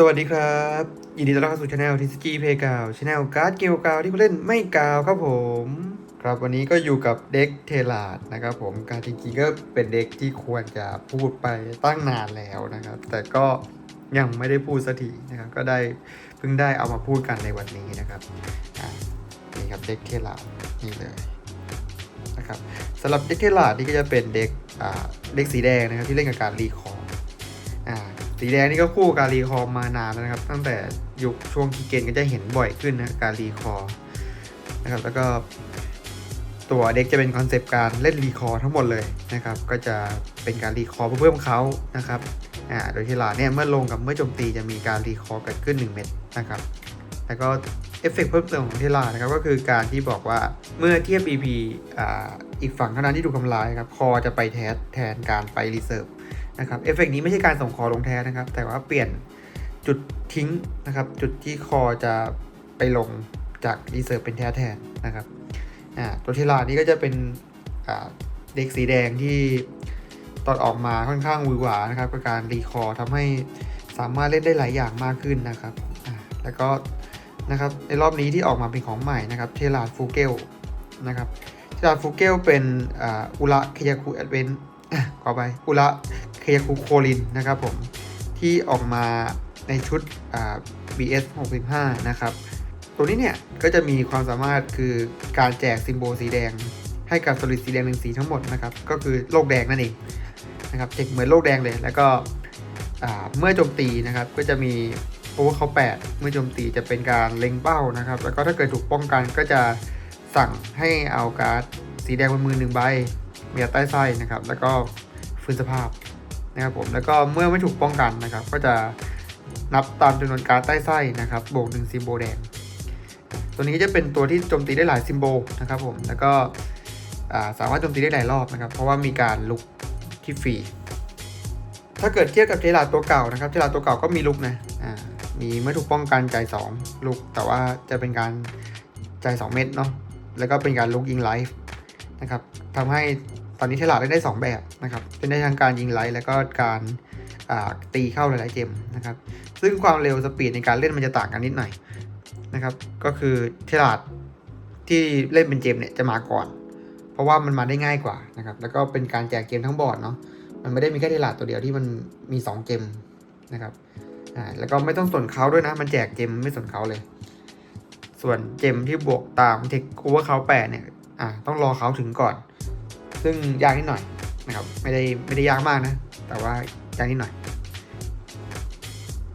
สวัสดีครับ ยินดีต้อนรับเข้าสู่ช anel ทิสกี้เพย์กาวช anel การ์ดเกมกาวที่ผู้เล่นไม่กาวครับผม ครับวันนี้ก็อยู่กับเด็กเทลาดนะครับผมการจริงๆก็เป็นเด็กที่ควรจะพูดไปตั้งนานแล้วนะครับ แต่ก็ยังไม่ได้พูดสักทีนะครับ ก็ได้เพิ่งได้เอามาพูดกันในวันนี้นะครับนี่ครับเด็กเทลาดนี่เลยนะครับสำหรับเด็กเทลาดนี่ก็จะเป็นเด็กอ่าเด็กสีแดงนะครับที่เล่นกับการรีคอร์ สีแดงนี่ก็คู่การีคอมานานแล้วนะครับ ตั้งแต่ยุคช่วงคีเกนก็จะเห็นบ่อยขึ้นนะการีคอนะครับแล้วก็ตัวเด็กจะเป็นคอนเซปต์การเล่นรีคอร์ทั้งหมดเลยนะครับ ก็จะเป็นการรีคอร์เพื่อเพิ่มเขานะครับอ่าโดยที่ลาเนี่ยเมื่อลงกับเมื่อโจมตีจะมีการรีคอร์เกิดขึ้น 1 เม็ดนะครับ แล้วก็เอฟเฟกต์เพิ่มเติมของเทลานะครับก็คือการที่บอกว่าเมื่อเทียบ BP อ่าอีกฝั่งเท่านั้นที่ถูกทำลายครับคอจะไปแทนแทนการไปรีเซิร์ฟ นะครับเอฟเฟกต์นี้ไม่ใช่การส่งคอลงแท้นะครับ แต่ว่าเปลี่ยนจุดทิ้งนะครับ จุดที่คอจะไปลงจากรีเซิร์ฟเป็นแท้แทนนะครับอ่าตัวเทลานี่ก็จะเป็นอ่าเด็กสีแดงที่ตอนออกมาค่อนข้างวือหวานะครับกับการรีคอร์ทำให้สามารถเล่นได้หลายอย่างมากขึ้นนะครับอ่าแล้วก็นะครับในรอบนี้ที่ออกมาเป็นของใหม่นะครับเทลาฟูเกลนะครับเทลาฟูเกลเป็นอ่าอุระเคยาคูแอดเวนขอไปอุระ เคยาคูโคลินนะครับผมที่ออกมาในชุด BS 65 นะครับ ตัวนี้เนี่ยก็จะมีความสามารถคือการแจกซิมโบลสีแดง ให้กับสลิดสีแดงหนึ่งสีทั้งหมดนะครับ ก็คือโลกแดงนั่นเองนะครับเจกเหมือนโลกแดงเลย แล้วก็เมื่อโจมตีนะครับก็จะมีโอเวอร์เขา8เมื่อโจมตีจะเป็นการเล็งเป้านะครับ แล้วก็ถ้าเกิดถูกป้องกันก็จะสั่งให้เอาการ์ดสีแดงบนมือหนึ่งใบเมียใต้ไส้นะครับ แล้วก็ฟื้นสภาพ นะครับผมแล้วก็เมื่อไม่ถูกป้องกันนะครับ ก็จะนับตามจำนวนการดใต้ไส้นะครับบวกหนึ่งซิมโบแดง ตัวนี้จะเป็นตัวที่โจมตีได้หลายซิมโบนะครับผมแล้วก็าสามารถโจมตีได้หลายรอบนะครับ เพราะว่ามีการลุกที่ฟรีถ้าเกิดเทียบกับเทลาตัวเก่านะครับเทลาตัวเก่าก็มีลุกนะอ่ามีเมื่อถูกป้องกันจ่าย2ลุก แต่ว่าจะเป็นการจ่าย2เม็ดเนาะแล้วก็เป็นการลุกยิงไลฟ์นะครับทำให้ ตอนนี้เทลาเล่นได้ 2 แบบนะครับเป็นได้ทั้งการยิงไลท์แล้วก็การตีเข้าหลายๆเกมนะครับ ซึ่งความเร็วสปีดในการเล่นมันจะต่างกันนิดหน่อยนะครับ ก็คือเทลาดที่เล่นเป็นเกมเนี่ยจะมาก่อน เพราะว่ามันมาได้ง่ายกว่านะครับ แล้วก็เป็นการแจกเกมทั้งบอร์ดเนาะ มันไม่ได้มีแค่เทลาดตัวเดียวที่มันมี 2 เกมนะครับ อ่า แล้วก็ไม่ต้องสนเขาด้วยนะ มันแจกเกมไม่สนเขาเลย ส่วนเกมที่บวกตามเทคโอเวอร์เขาแปดเนี่ย อ่า ต้องรอเขาถึงก่อน ซึ่งยากนิดหน่อยนะครับไม่ได้ไม่ได้ยากมากนะ แต่ว่ายากนิดหน่อย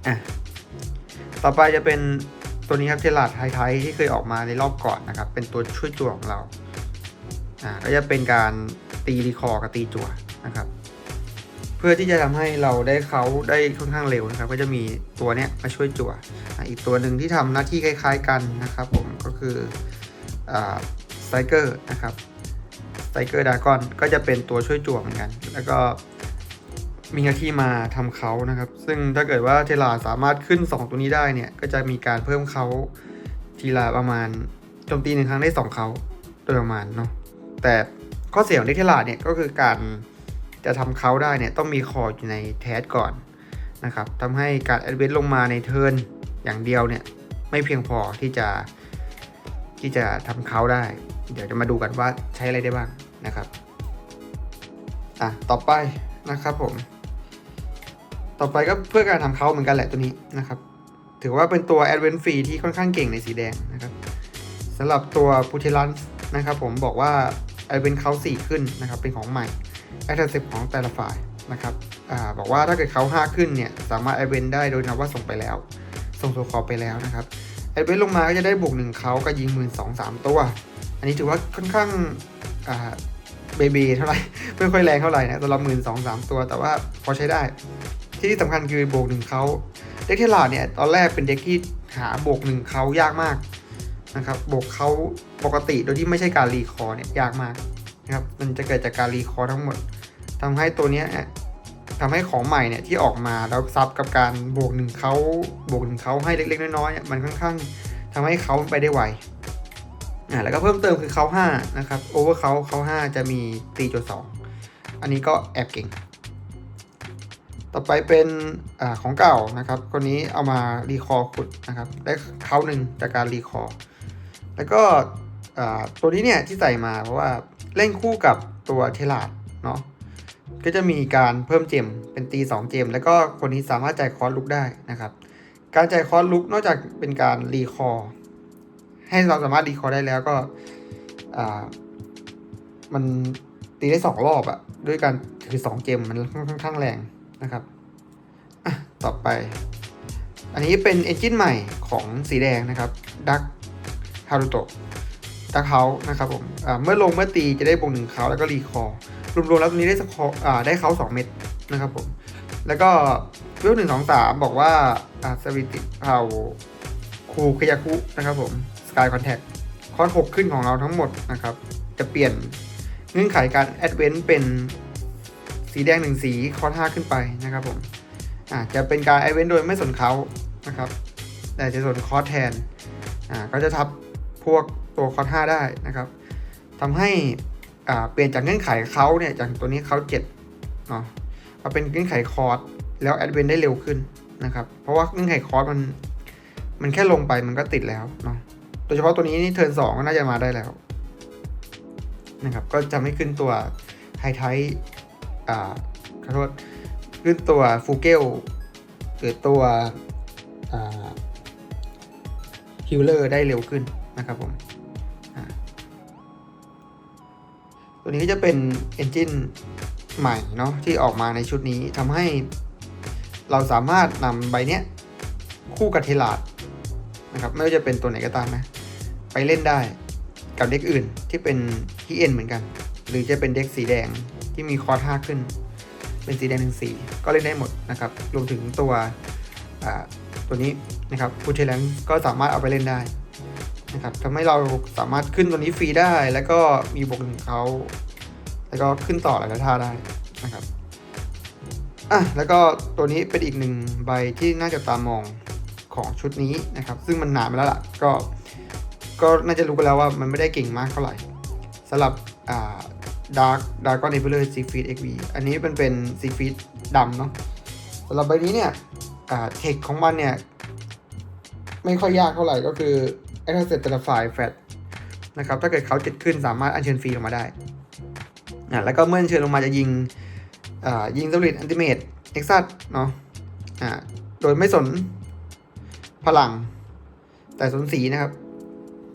อะต่อไปจะเป็นตัวนี้ครับเทลาดไทยที่เคยออกมาในรอบก่อนนะครับ เป็นตัวช่วยจั่วของเราอ่าก็จะเป็นการตีรีคอร์กับตีจั่วนะครับ เพื่อที่จะทำให้เราได้เขาได้ค่อนข้างเร็วนะครับ ก็จะมีตัวเนี้ยมาช่วยจั่วบอีกตัวหนึ่งที่ทำหน้าที่คล้าย ๆ กันนะครับ ผมก็คืออ่าไซเกอร์นะครับ ไซเกอร์ดากอนก็จะเป็นตัวช่วยจั่วเหมือนกัน แล้วก็มีหน้าที่มาทำเขานะครับ ซึ่งถ้าเกิดว่าเทลาสามารถขึ้น 2 ตัวนี้ได้เนี่ย ก็จะมีการเพิ่มเขาทีละประมาณโจมตีหนึ่งครั้งได้2เขาโดยประมาณเนาะ แต่ข้อเสียของเด็กเทลาเนี่ยก็คือการจะทำเขาได้เนี่ยต้องมีคออยู่ในแทสก่อนนะครับทำให้การแอดเวนลงมาในเทิร์นอย่างเดียวเนี่ยไม่เพียงพอที่จะที่จะทำเขาได้ เดี๋ยวจะมาดูกันว่าใช้อะไรได้บ้างนะครับอะต่อไปนะครับผม ต่อไปก็เพื่อการทำเขาเหมือนกันแหละตัวนี้นะครับ ถือว่าเป็นตัว a d v e n t Free ที่ค่อนข้างเก่งในสีแดงนะครับสำหรับตัว p u t i l a n นะครับผมบอกว่า a d v e n t เขา4ขึ้นนะครับ เป็นของใหม่ a d v e n t ของแต่ละฝ่ายนะครับอบอกว่าถ้าเกิดเขา5ขึ้นเนี่ย สามารถ a d v e n t ได้โดยนับว่าส่งไปแล้ว ส่งโซคอไปแล้วนะครับ a d v e n t ลงมาก็จะได้บวกหนึ่งเขาก็ยิงหมื่นสองสามตัว อันนี้ถือว่าค่อนข้างเบบีเท่าไหร่ไม่ค่อยแรงเท่าไหร่นะตัวละหมื่นสองสามตัวแต่ว่าพอใช้ได้ ที่สำคัญคือบวกหนึ่งเขาเด็กเทลาเนี่ยตอนแรกเป็นเด็กที่หาบวกหนึ่งเขายากมากนะครับบวกเขาปกติโดยที่ไม่ใช่การรีคอร์เนี่ยยากมากนะครับมันจะเกิดจากการรีคอร์ทั้งหมดทำให้ตัวเนี้ยทำให้ของใหม่เนี่ยที่ออกมาแล้วซับกับการบวกหนึ่งเขาบวกหนึ่งเขาให้เล็กๆน้อยๆเนี่ยมันค่อนข้างทำให้เขาไปได้ไว อ่าแล้วก็เพิ่มเติมคือเขา5นะครับโอเวอร์เขาเขา5จะมีตีโจทย์2อันนี้ก็แอบเก่ง ต่อไปเป็นอาของเก่านะครับคนนี้เอามารีคอร์ขุดนะครับได้เขาหนึ่งจากการรีคอร์แล้วก็ตัวนี้เนี่ยที่ใส่มาเพราะว่าเล่นคู่กับตัวเทลาดเนาะก็จะมีการเพิ่มเจมเป็นตี 2 เจม แล้วก็คนนี้สามารถจ่ายคอร์สลุกได้นะครับ การจ่ายคอร์สลุกนอกจากเป็นการรีคอร์ ให้เราสามารถรีคอได้แล้วก็มันตีได้2รอบอะด้วยการถือ2เจมมันค่อนข้างแรงนะครับต่อไป อันนี้เป็นเอนจินใหม่ของสีแดงนะครับดักฮารุโตะดักเฮานะครับผมเมื่อลงเมื่อตีจะได้บวกหนึ่งเขาแล้วก็รีคอร์รวมๆแล้วตรงนี้ได้สกอร์อ่าได้เขา2เม็ดนะครับผม แล้วก็เวลหนึ่งสองสามบอกว่าอาสวิติเผาคูคยาคุนะครับผม สกายคอนแทคคอร์ส6ขึ้นของเราทั้งหมดนะครับ จะเปลี่ยนเงื่อนไขการแอดเวนต์เป็นสีแดงหนึ่งสีคอร์ส5ขึ้นไปนะครับผมอ่าจะเป็นการแอดเวนต์โดยไม่สนเขานะครับ แต่จะสนคอร์สแทนอ่าก็จะทับพวกตัวคอร์ส5ได้นะครับทำให้อ่าเปลี่ยนจากเงื่อนไขเขาเนี่ยจากตัวนี้เขาเจ็ดเนาะมาเป็นเงื่อนไขคอร์สแล้วแอดเวนได้เร็วขึ้นนะครับ เพราะว่าเงื่อนไขคอร์สมัน มันแค่ลงไปมันก็ติดแล้วเนาะ ดยเฉพาะตัวนี้นี่เทิร์นสองก็น่าจะมาได้แล้วนะครับ ก็จะไม่ขึ้นตัวไฮไทอ่าขอโทษขึ้นตัวฟูเกลหรือตัวฮิลเลอร์ได้เร็วขึ้นนะครับผม ตัวนี้ก็จะเป็น Engine ใหม่เนาะที่ออกมาในชุดนี้ทำให้เราสามารถนำใบเนี้ยคู่กับเทลาดนะครับไม่ว่าจะเป็นตัวไหนก็ตามนะ ไปเล่นได้กับเด็กอื่นที่เป็นที่เอ็นเหมือนกัน หรือจะเป็นเด็กสีแดงที่มีคอร์ห้าขึ้น เป็นสีแดงหนึ่งสีก็เล่นได้หมดนะครับ รวมถึงตัวตัวนี้นะครับฟูเทลันก็สามารถเอาไปเล่นได้นะครับทำให้เราสามารถขึ้นตัวนี้ฟรีได้ แล้วก็มีบวกหนึ่งเขาแล้วก็ขึ้นต่อหลายท่าได้นะครับอะแล้วก็ตัวนี้เป็นอีกหนึ่งใบที่น่าจะตามองของชุดนี้นะครับ ซึ่งมันนานมาแล้วล่ะก็ ก็น่าจะรู้กันแล้วว่ามันไม่ได้เก่งมากเท่าไหร่สำหรับอ่าดาร์กดาร์กก็เนเบลเลอร์ซีฟีดเอ็กวีอันนี้เป็นเป็นซีฟีดดำเนาะสำหรับใบนี้เนี่ยอ่าเทคของมันเนี่ย ไม่ค่อยยากเท่าไหร่ก็คือไอ้ถ้าเสร็จแต่ละฝ่ายแฟดนะครับถ้าเกิดเขาจิตขึ้นสามารถอัญเชิญฟรีออกมาได้อ่าแล้วก็เมื่ออัญเชิญลงมาจะยิงยิงสลิดอันติเมตเอ็กซัสเนาะโดยไม่สนพลังแต่สนสีนะครับ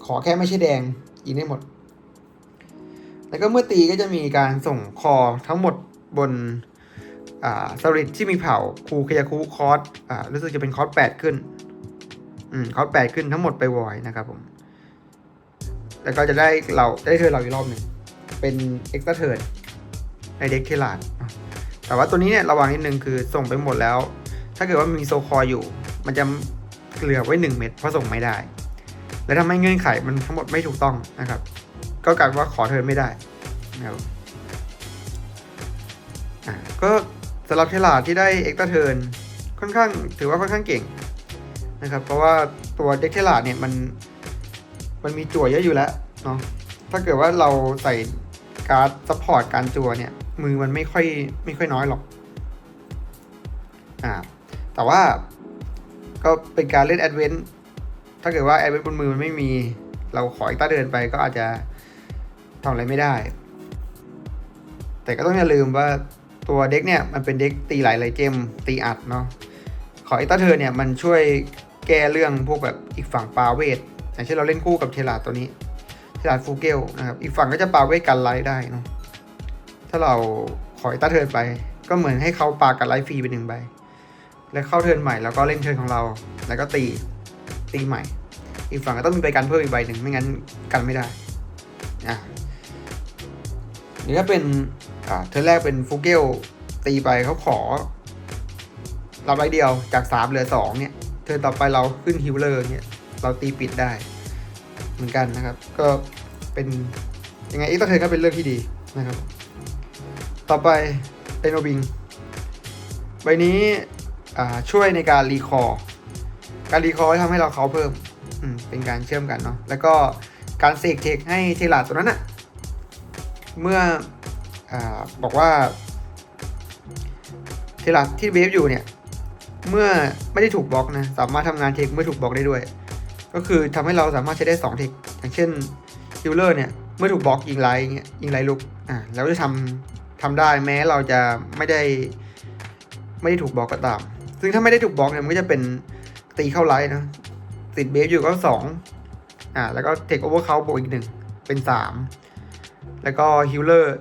ขอแค่ไม่ใช่แดงยิงได้หมด แล้วก็เมื่อตีก็จะมีการส่งคอทั้งหมดบนสลิดที่มีเผาคูคยาคูคอร์สรู้สึกจะเป็นคอร์สแปดขึ้นอืมเขาแปดขึ้นทั้งหมดไปวอยนะครับผม แล้วก็จะได้เราได้เทิร์เราอีกรอบหนึ่งเป็นเอ็กซ์ตร้าเทิร์นในเด็กเทลาดแต่ว่าตัวนี้เนี่ยระวังนิดนึงคือส่งไปหมดแล้ว ถ้าเกิดว่ามีโซคออยู่ มันจะเหลือไว้ 1 เม็ดเพราะส่งไม่ได้ และทำให้เงื่อนไขมันทั้งหมดไม่ถูกต้องนะครับ ก็กลายว่าขอเทิร์นไม่ได้นะครับก็สำหรับเทลาที่ได้เอ็กตร้าเทิร์นค่อนข้างถือว่าค่อนข้างเก่งนะครับ เพราะว่าตัวเด็กเทลาเนี่ยมันมันมีจั่วเยอะอยู่แล้วเนาะถ้าเกิดว่าเราใส่การ์ดซัพพอร์ตการจั่วเนี่ย มือมันไม่ค่อยไม่ค่อยน้อยหรอกอ่าแต่ว่าก็เป็นการเล่นแอดเวนต์ ถ้าเกิดว่าแอดเวนบนมือมันไม่มี เราขออีกต้าเดินไปก็อาจจะทำอะไรไม่ได้ แต่ก็ต้องอย่าลืมว่าตัวเด็กเนี่ยมันเป็นเด็กตีหลายหลายเกมตีอัดเนาะขอไอตาเธอเนี่ยมันช่วยแก้เรื่องพวกแบบอีกฝั่งปาเวทอย่างเช่นเราเล่นคู่กับเทลาตัวนี้เทลาฟูเกลนะครับอีกฝั่งก็จะปาเวทกันไลท์ได้เนาะถ้าเราขอไอตาเธอไป ก็เหมือนให้เขาปากันไลท์ฟรีไปหนึ่งใบแล้วเข้าเทิร์นใหม่แล้วก็เล่นเทิร์นของเรา แล้วก็ตีตีใหม่ อีกฝั่งก็ต้องมีไปกันเพิ่มอีกใบหนึ่งไม่งั้นกันไม่ได้อะนี่ถ้าเป็นอ่าเทิร์แรกเป็นฟูเกลตีไปเขาขอเราใบเดียวจากสามเหลือสองเนี่ยเทิร์นต่อไปเราขึ้นฮิลเลอร์เนี่ยเราตีปิดได้ เหมือนกันนะครับ ก็เป็นยังไงอีกตัวเทิร์นก็เป็นเรื่องที่ดีนะครับ ต่อไปเอโนบิงใบนี้อ่าช่วยในการรีคอร์การรีคอร์ทำให้เราเขาเพิ่ม อืมเป็นการเชื่อมกันเนาะแล้วก็การเสกเทคให้เทลาตัวนั้นอะเมื่ออบอกว่าเทลาที่เบฟอยู่เนี่ย เมื่อไม่ได้ถูกบล็อกนะสามารถทำงานเทคเมื่อถูกบล็อกได้ด้วย ก็คือทำให้เราสามารถใช้ได้2เทคอย่างเช่นฮิลเลอร์เนี่ยเมื่อถูกบล็อกยิงไลท์ยิงไลท์ลุกอ่าแล้วจะทำทำได้แม้เราจะไม่ได้ไม่ได้ถูกบล็อกก็ตาม ซึ่งถ้าไม่ได้ถูกบล็อกเนี่ยมันก็จะเป็นตีเข้าไลท์นะ ติดเบฟอยู่ก็สองอ่าแล้วก็เทคโอเวอร์เขาบวกอีกหนึ่งเป็นสามแล้วก็ฮิลเลอร์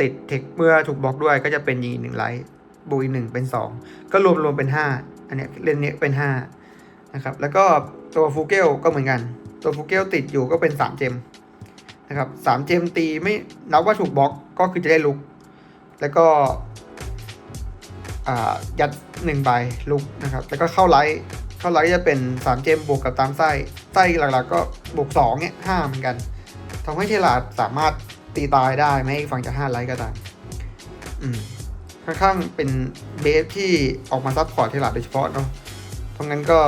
ติดเทคเมื่อถูกบล็อกด้วยก็จะเป็นยิงอีกหนึ่งไลท์บวกอีกหนึ่งเป็นสองก็รวมรวมเป็นห้าอันเนี้ยเล่นเนี้ยเป็นห้านะครับแล้วก็ตัวฟูเกลก็เหมือนกัน ตัวฟูเกลติดอยู่ก็เป็นสามเจมนะครับสามเจมตีไม่นับว่าถูกบล็อกก็คือจะได้ลุก แล้วก็อ่ายัดหนึ่งใบลุกนะครับแล้วก็เข้าไลท์ เข้าไลท์จะเป็นสามเจมบวกกับตามไส้ไส้หลักๆก็บวกสองเนี่ยห้าเหมือนกันทำให้เทลาดสามารถตีตายได้ไม่ให้ฝั่งจะห้าไลท์ก็ตามอืมค่อนข้างเป็นเบสที่ออกมาซับพอร์ตเทลาดโดยเฉพาะเนาะเพราะงั้นก็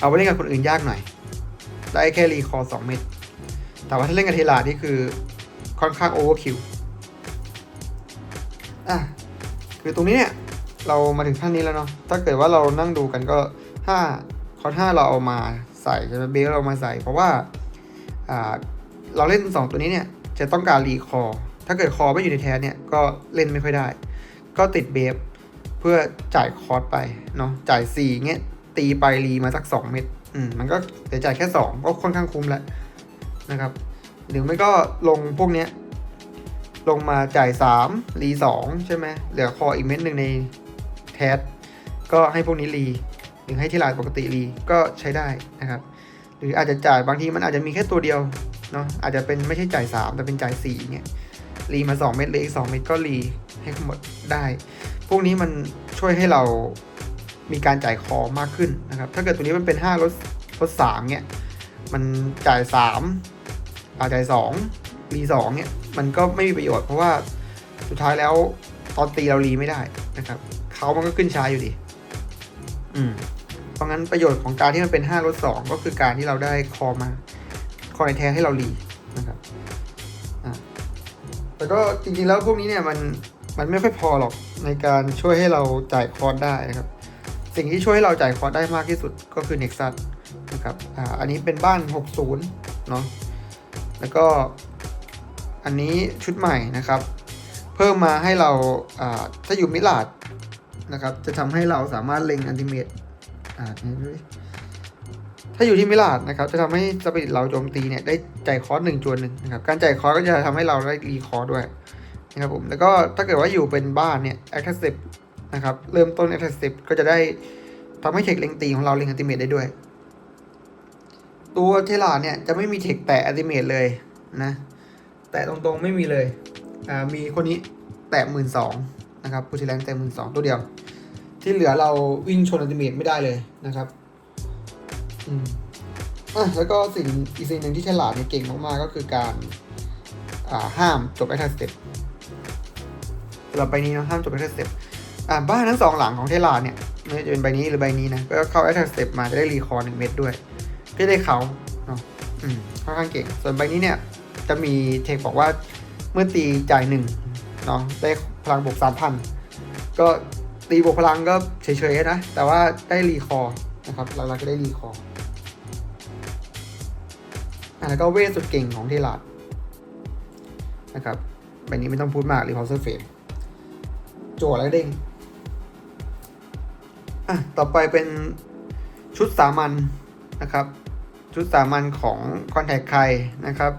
เอาไปเล่นกับคนอื่นยากหน่อย ได้แค่รีคอร์สองเม็ดแต่ว่าถ้าเล่นกับเทลาดนี่คือค่อนข้างโอเวอร์คิวอะคือตรงนี้เนี่ยเรามาถึงขั้นนี้แล้วเนาะถ้าเกิดว่าเรานั่งดูกันก็ ถ้าคอร์ห้าเราเอามาใส่ใช่ไหมเบลเรามาใส่ เพราะว่าเราเล่น 2 ตัวนี้เนี่ยจะต้องการรีคอร์ถ้าเกิดคอไม่อยู่ในแทนเนี่ยก็เล่นไม่ค่อยได้ ก็ติดเบฟเพื่อจ่ายคอร์สไปเนาะจ่าย4เงี้ยตีไปรีมาสัก 2 เม็ดอืมมันก็เดี๋ยจ่ายแค่ 2 ก็ค่อนข้างคุ้มแล้วนะครับ หรือไม่ก็ลงพวกเนี้ยลงมาจ่าย 3 รี 2 ใช่ไหมเหลือคออีกเม็ดหนึ่งในแทสก็ให้พวกนี้รี หรือให้ที่ลายปกติรีก็ใช้ได้นะครับ หรืออาจจะจ่ายบางทีมันอาจจะมีแค่ตัวเดียวเนาะอาจจะเป็นไม่ใช่จ่าย 3 แต่เป็นจ่าย4เนี่ยรีมา 2 เม็ดเลยอีก 2 เม็ดก็รีให้หมดได้ พวกนี้มันช่วยให้เรามีการจ่ายคอมากขึ้นนะครับ ถ้าเกิดตัวนี้มันเป็น5ลดลด3เนี่ยมันจ่าย3อาจ่าย2รี2เนี่ยมันก็ไม่มีประโยชน์เพราะว่าสุดท้ายแล้วตอนตีเรารีไม่ได้นะครับเขามันก็ขึ้นช้าอยู่ดี เพราะงั้นประโยชน์ของการที่มันเป็น5ลด2ก็คือการที่เราได้คอมา คอในแทนให้เรารีนะครับแต่ก็จริงๆแล้วพวกนี้เนี่ยมันมันไม่ค่อยพอหรอกในการช่วยให้เราจ่ายคอร์สได้นะครับ สิ่งที่ช่วยให้เราจ่ายคอร์สได้มากที่สุดก็คือ Nexus นะครับอ่าอันนี้เป็นบ้าน 60 เนาะแล้วก็อันนี้ชุดใหม่นะครับ เพิ่มมาให้เราอ่าถ้าอยู่มิลาด นะครับ จะทำให้เราสามารถเล็งอันติเมตอ่านี่ดูดิถ้าอยู่ที่มิลาดนะครับ จะทำให้สปิริตเราโจมตีเนี่ยได้จ่ายคอร์สหนึ่งจวนหนึ่งนะครับ การจ่ายคอร์สก็จะทำให้เราได้รีคอร์สด้วยนะครับผม แล้วก็ถ้าเกิดว่าอยู่เป็นบ้านเนี่ย active นะครับ เริ่มต้น active ก็จะได้ทำให้เทคเล็งตีของเราเล็งอันติเมตได้ด้วย ตัวเทลาเนี่ยจะไม่มีเทคแตะอันติเมตเลยนะ แตะตรงๆไม่มีเลย อ่า มีคนนี้แตะหมื่นสอง นะครับพูชิแลนแตะหมื่นสองตัวเดียว ที่เหลือเราวิ่งชนอัลติเมทไม่ได้เลยนะครับอืมอะแล้วก็สิ่งอีกสิ่งหนึ่งที่ฉลาดเนี่ยเก่งมากๆก็คือการอ่าห้ามจบแอคทัสเต็ปสำหรับใบนี้เนาะห้ามจบแอคทัสเต็ปอ่าบ้านทั้งสองหลังของเทลาเนี่ยไม่ว่าจะเป็นใบนี้หรือใบนี้นะ ก็เข้าแอคทัสเต็ปมาจะได้รีคอร์หนึ่งเม็ดด้วย ก็ได้เขาเนาะอืมค่อนข้างเก่ง ส่วนใบนี้เนี่ยจะมีเทคบอกว่าเมื่อตีจ่ายหนึ่งเนาะได้ พลังบวกสามพันก็ตีบวกพลังก็เฉยๆนะ แต่ว่าได้รีคอร์นะครับหลักๆก็ได้รีคอร์อะแล้วก็เวทสุดเก่งของเทลาดนะครับใบนี้ไม่ต้องพูดมากรีพอร์เซอร์เฟมจั่วแล้วเด้งอะต่อไปเป็นชุดสามัญนะครับ ชุดสามัญของคอนแทคใครนะครับ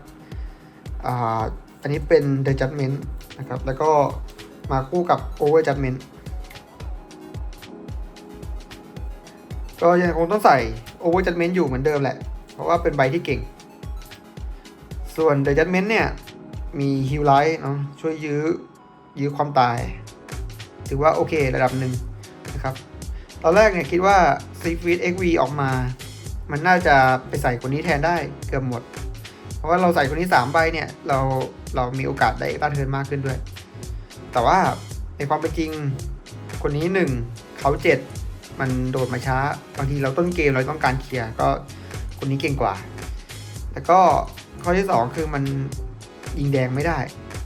อ่าอันนี้เป็น The Judgment นะครับ แล้วก็ มาคู่กับ Over Judgment ก็ยังคงต้องใส่ Over Judgment อยู่เหมือนเดิมแหละ เพราะว่าเป็นใบที่เก่ง ส่วน The Judgment เนี่ย มี Heal Light เนาะช่วยยื้อ ยื้อความตาย ถือว่าโอเคระดับหนึ่งนะครับ ตอนแรกเนี่ยคิดว่า s e a f e e d XV ออกมา มันน่าจะไปใส่คนนี้แทนได้เกือบหมด เพราะว่าเราใส่คนนี้3ใบเนี่ย เราเรามีโอกาสได้ต้านเทิร์นมากขึ้นด้วย แต่ว่าในความเป็นจริง คนนี้1เขา7มันโดดมาช้าบางทีเราต้นเกมเราต้องการเคลียร์ก็คนนี้เก่งกว่า แล้วก็ข้อที่2คือมันยิงแดงไม่ได้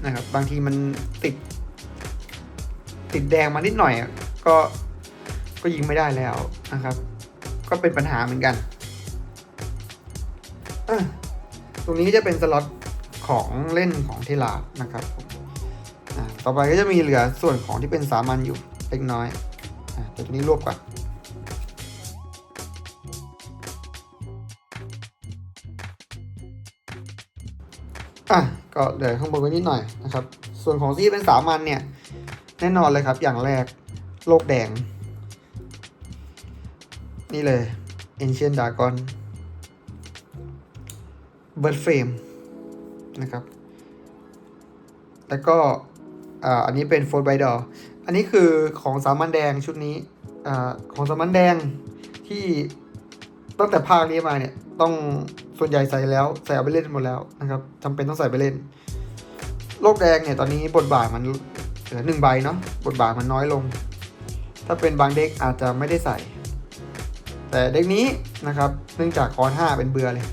นะครับ บางทีมันติด ติดแดงมานิดหน่อยก็ก็ยิงไม่ได้แล้วนะครับ ก็เป็นปัญหาเหมือนกันตรงนี้จะเป็นสล็อตของเล่นของเทลานะครับผม ต่อไปก็จะมีเหลือส่วนของที่เป็นสามัญอยู่เล็กน้อยอะเดี๋ยวตรงนี้รวบก่อนอะก็เหลือข้างบนไว้นิดหน่อยนะครับ ส่วนของที่เป็นสามัญเนี่ยแน่นอนเลยครับ อย่างแรกโลกแดง นี่เลย Ancient Dragon Bird Frame นะครับ แล้วก็ อ่าอันนี้เป็น f o r d by d o r อันนี้คือของสามัญแดงชุดนี้อ่าของสามัญแดงที่ตั้งแต่ภาคนี้มาเนี่ยต้องส่วนใหญ่ใส่แล้วใส่เอาไปเล่นหมดแล้วนะครับจำเป็นต้องใส่ไปเล่น โลกแดงเนี่ยตอนนี้บทบาทมันเหลือหนึ่งใบเนาะบทบาทมันน้อยลง ถ้าเป็นบางเด็กอาจจะไม่ได้ใส่ แต่เด็กนี้นะครับเนื่องจากคอน5เป็นเบือเลย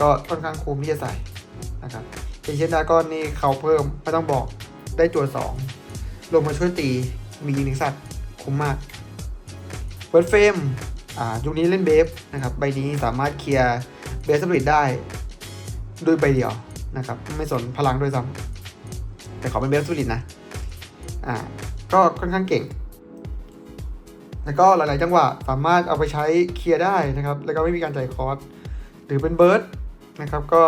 ก็ค่อนข้างคุ้มที่จะใส่นะครับเอเชียนดากอนนี่เขาเพิ่มไม่ต้องบอก ได้ตัว2ลงมาช่วยตีมียิงหนึ่งสัตว์คุ้มมากเบิร์ดเฟรมอ่ายุคนี้เล่นเบฟนะครับใบนี้สามารถเคลียร์เบสสปริตได้ด้วยใบเดียวนะครับไม่สนพลังด้วยซ้ำแต่ขอเป็นเบสสปริตนะอ่าก็ค่อนข้างเก่ง แล้วก็หลาย ๆ จังหวะสามารถเอาไปใช้เคลียร์ได้นะครับ แล้วก็ไม่มีการจ่ายคอร์สหรือเป็นเบิร์ดนะครับ ก็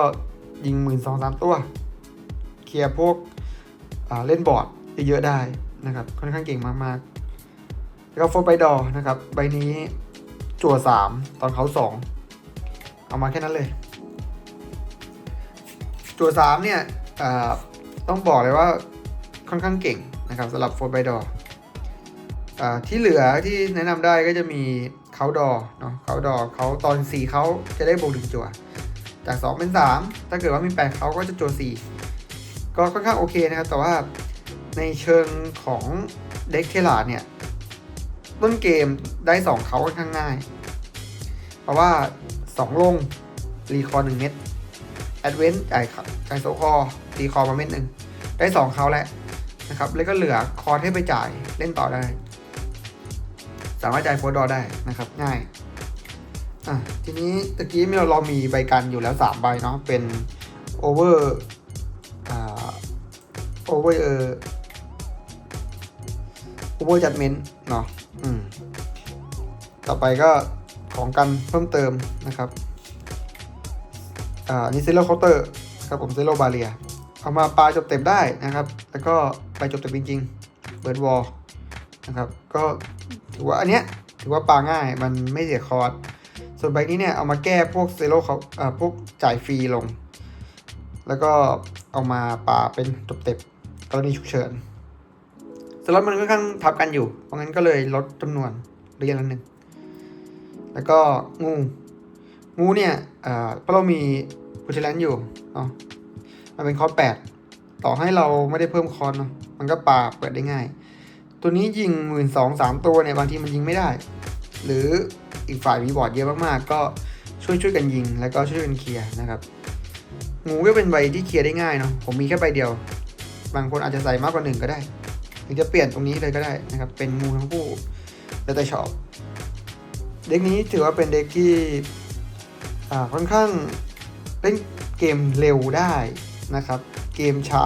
ยิงหมื่นสองสามตัว เคลียร์พวก เล่นบอร์ดเยอะๆได้นะครับ ค่อนข้างเก่งมากๆ แล้วก็โฟร์ไบดอนะครับ ใบนี้จั่วสามตอนเขาสองเอามาแค่นั้นเลย จั่วสามเนี่ยต้องบอกเลยว่าค่อนข้างเก่งนะครับสำหรับโฟร์ไบดอที่เหลือที่แนะนำได้ก็จะมีเขาดอเนาะเขาดอเขาตอนสี่เขาจะได้บวกหนึ่งจั่วจากสองเป็นสามถ้าเกิดว่ามีแปดเขาก็จะจั่วสี่ ก็ค่อนข้างโอเคนะครับ แต่ว่าในเชิงของเด็กเทลาดเนี่ย ต้นเกมได้สองเขาค่อนข้างง่าย เพราะว่าสองลง รีคอร์หนึ่งเม็ดแอดเวนต์จ่ายจ่ายโซคอรีคอร์มาเม็ดหนึ่งได้สองเขาแล้วนะครับ แล้วก็เหลือคอร์ให้ไปจ่ายเล่นต่อได้ สามารถจ่ายโฟดอได้นะครับง่ายอะทีนี้ตะกี้เราเรามีใบกันอยู่แล้ว 3 ใบเนาะเป็นโอเวอร์ โอเวอร์เออโอเวอร์จัดเมนต์เนาะอืมต่อไปก็ของกันเพิ่มเติมนะครับอ่านี่เซโลเคาน์เตอร์ครับผมเซโลบาเรียเอามาปลาจบเต็มได้นะครับ แล้วก็ไปจบเต็มจริงๆเบิร์ดวอลนะครับก็ถือว่าอันเนี้ยถือว่าปลาง่ายมันไม่เสียคอร์สส่วนใบนี้เนี่ยเอามาแก้พวกเซโลเขาอ่าพวกจ่ายฟรีลง แล้วก็เอามาปลาเป็นจบเต็ม กรณีฉุกเฉินสล็อตมันค่อนข้างทับกันอยู่ เพราะงั้นก็เลยลดจำนวนเรียนละหนึ่ง แล้วก็งู งูเนี่ยอ่าเพราะเรามีพูชแลนอยู่เนาะมันเป็นคอร์สแปดต่อให้เราไม่ได้เพิ่มคอร์สเนาะมันก็ปาเปิดได้ง่าย ตัวนี้ยิงหมื่นสองสามตัวเนี่ยบางทีมันยิงไม่ได้ หรืออีกฝ่ายมีบอร์ดเยอะมากๆ ก็ช่วยช่วยกันยิงแล้วก็ช่วยกันเคลียร์นะครับ งูก็เป็นใบที่เคลียร์ได้ง่ายเนาะผมมีแค่ใบเดียว บางคนอาจจะใส่มากกว่าหนึ่งก็ได้หรือจะเปลี่ยนตรงนี้เลยก็ได้นะครับ เป็นงูทั้งคู่แล้วแต่ชอบ เด็กนี้ถือว่าเป็นเด็กที่อ่าค่อนข้างเล่นเกมเร็วได้นะครับ เกมช้า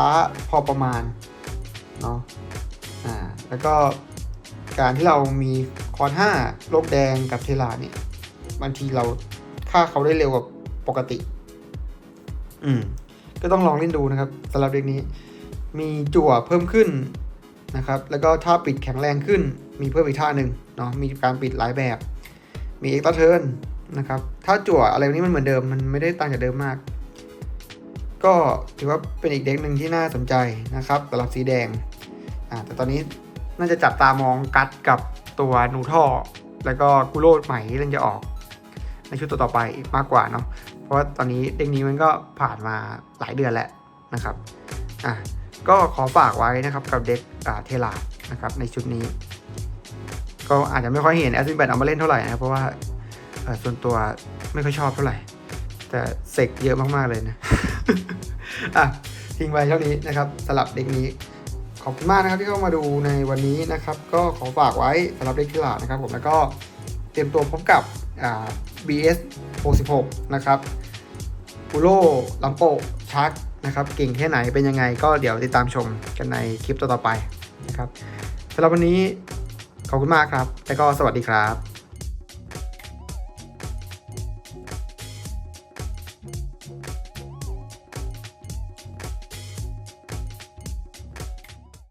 พอประมาณเนาะอ่าแล้วก็การที่เรามีคอน5โลกแดงกับเทลาเนี่ยบางทีเราฆ่าเขาได้เร็วกว่าปกติ อืม ก็ต้องลองเล่นดูนะครับสำหรับเด็กนี้ มีจั่วเพิ่มขึ้นนะครับ แล้วก็ท่าปิดแข็งแรงขึ้น มีเพิ่มอีกท่าหนึ่งเนาะ มีการปิดหลายแบบ มีเอ็กซ์เทิร์นนะครับ ถ้าจั่วอะไรพวกนี้มันเหมือนเดิม มันไม่ได้ต่างจากเดิมมาก ก็ถือว่าเป็นอีกเด็กหนึ่งที่น่าสนใจนะครับสำหรับสีแดง อ่า แต่ตอนนี้น่าจะจับตามองกัดกับตัวนูท่อ แล้วก็กุโรดใหม่ที่เล่นจะออก ในชุดต่อๆไปมากกว่าเนาะ เพราะว่าตอนนี้เด็กนี้มันก็ผ่านมาหลายเดือนแล้วนะครับ อะ ก็ขอฝากไว้นะครับกับเด็กเทลานะครับในชุดนี้ ก็อาจจะไม่ค่อยเห็นแอสซินแบนเอามาเล่นเท่าไหร่นะเพราะว่าส่วนตัวไม่ค่อยชอบเท่าไหร่ แต่เสกเยอะมากๆเลยนะอะทิ้งไว้เท่านี้นะครับสลับเด็กนี้ขอบคุณมากนะครับที่เข้ามาดูในวันนี้นะครับ ก็ขอฝากไว้สำหรับเด็กกีฬานะครับ ผมแล้วก็เตรียมตัวพบกับอ่า BS 66 นะครับอุโรลัมโปชัก นะครับเก่งแค่ไหนเป็นยังไงก็เดี๋ยวติดตามชมกันในคลิปต่อๆไปนะครับสำหรับวันนี้ขอบคุณมากครับ แล้วก็สวัสดีครับ